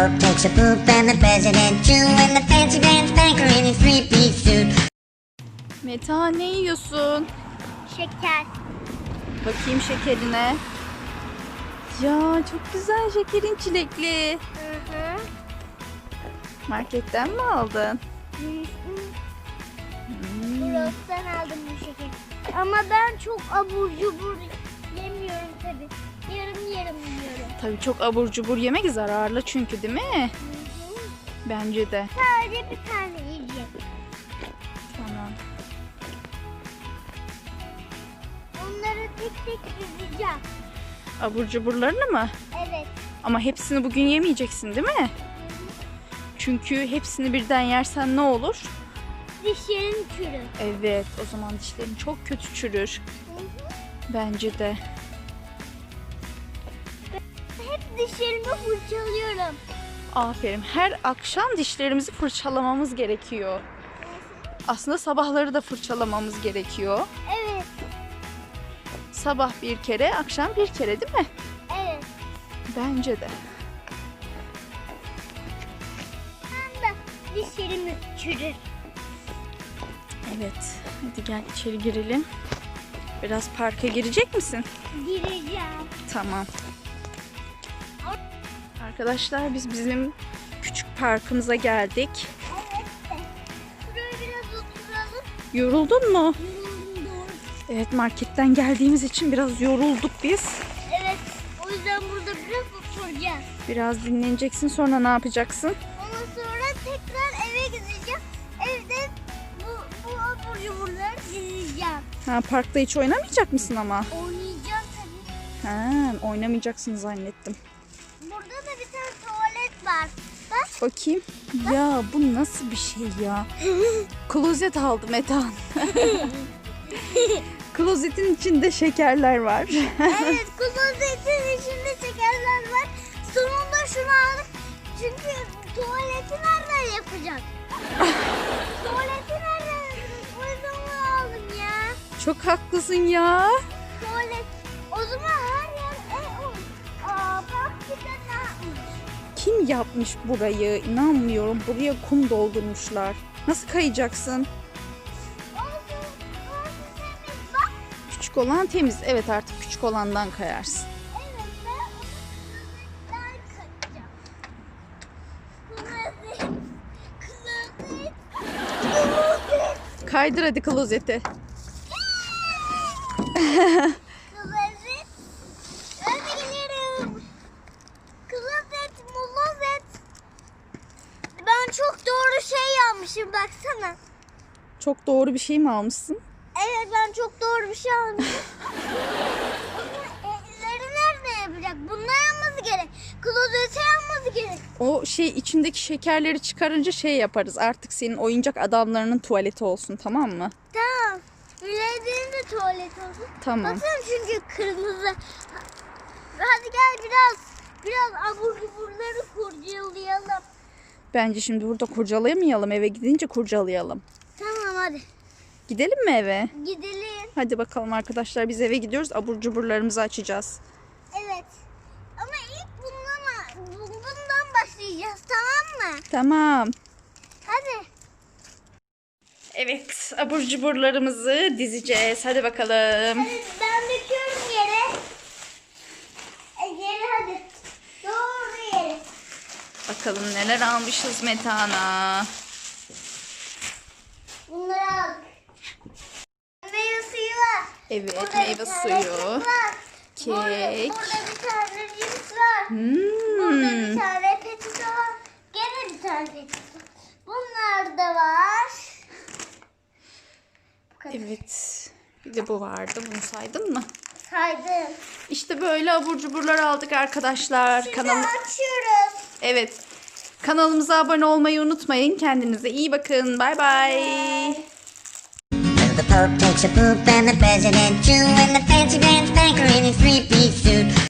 Pope takes a poop and the president too, and the fancy pants banker in his three-piece suit. Meta ne yiyorsun? Şeker. Bakayım şekerine. Ya çok güzel şekerin çilekli. Hı hı. Marketten mi aldın? Hmm. Bros'tan aldım bu şekeri. Ama ben çok abur cubur yemiyorum tabi. Tabii çok abur cubur yemek zararlı çünkü değil mi? Hı hı. Bence de. Sadece bir tane yiyeceğim. Tamam. Onları tek tek dizeceğim. Abur cuburlarını mı? Evet. Ama hepsini bugün yemeyeceksin değil mi? Çünkü hepsini birden yersen ne olur? Dişlerim çürür. Evet, o zaman dişlerin çok kötü çürür. Bence de. Dişlerimi fırçalıyorum. Aferin. Her akşam dişlerimizi fırçalamamız gerekiyor. Aslında sabahları da fırçalamamız gerekiyor. Evet. Sabah bir kere, akşam bir kere değil mi? Evet. Bence de. Ben de dişlerimi çürür. Evet. Hadi gel içeri girelim. Biraz parka girecek misin? Gireceğim. Tamam. Arkadaşlar biz bizim küçük parkımıza geldik. Evet. Şuraya biraz oturalım. Yoruldun mu? Yoruldum. Evet marketten geldiğimiz için biraz yorulduk biz. Evet. O yüzden burada biraz oturacağız. Biraz dinleneceksin sonra ne yapacaksın? Ondan sonra tekrar eve gideceğim. Evde bu, bu abur cuburları dizeceğim. Ha parkta hiç oynamayacak mısın ama? Oynayacağım tabii. Ha oynamayacaksın zannettim. Var. Bak. Bakayım. Ya bu nasıl bir şey ya? Klozet aldı Metan. Klozetin içinde şekerler var. evet klozetin içinde şekerler var. Sonunda şunu aldık. Çünkü tuvaleti nereden yapacak? tuvaleti nereden? O yüzden aldım ya. Çok haklısın ya. Tuvalet. O zaman Yapmış burayı? İnanmıyorum. Buraya kum doldurmuşlar. Nasıl kayacaksın? Küçük olan temiz. Evet artık küçük olandan kayarsın. Evet ben onu klozetten kaçacağım. Klozet. Klozet. Klozet. Kaydır hadi klozeti. Klozet. Ben de gelirim. Klozet, molozet. Ben çok doğru şey yapmışım baksana. Çok doğru bir şey mi almışsın? Evet ben çok doğru bir şey almışım. Elleri nerede yapacak? Bununla yapması gerek. Klozete yapması gerek. O şey içindeki şekerleri çıkarınca şey yaparız. Artık senin oyuncak adamlarının tuvaleti olsun tamam mı? Tamam. Bilediğin de tuvalet olsun. Tamam. Baksana çünkü kırmızı. Hadi gel biraz biraz abur cuburları kurcalayalım. Bence şimdi burada kurcalayamayalım. Eve gidince kurcalayalım. Hadi. Gidelim mi eve? Gidelim. Hadi bakalım arkadaşlar biz eve gidiyoruz. Abur cuburlarımızı açacağız. Evet. Ama ilk bundan, bundan başlayacağız tamam mı? Tamam. Hadi. Evet abur cuburlarımızı dizeceğiz. Hadi bakalım. Hadi ben döküyorum yere. E, yere hadi. Doğru yere. Bakalım neler almışız Metana. Bunları aldık. Meyve suyu var. Evet Burada meyve suyu. var. Burada, Kek. burada bir tane cips var. Burada bir Hmm. tane petito var. Gene bir tane petito. Bunlar da var. Evet. Bir de bu vardı. Bunu saydın mı? Saydım. İşte böyle abur cuburlar aldık arkadaşlar. Şimdi Kanal açıyoruz. Evet. Kanalımıza abone olmayı unutmayın. Kendinize iyi bakın. Bay bay. Pope takes a poop and the president too, and the fancy pants banker in his three-piece suit.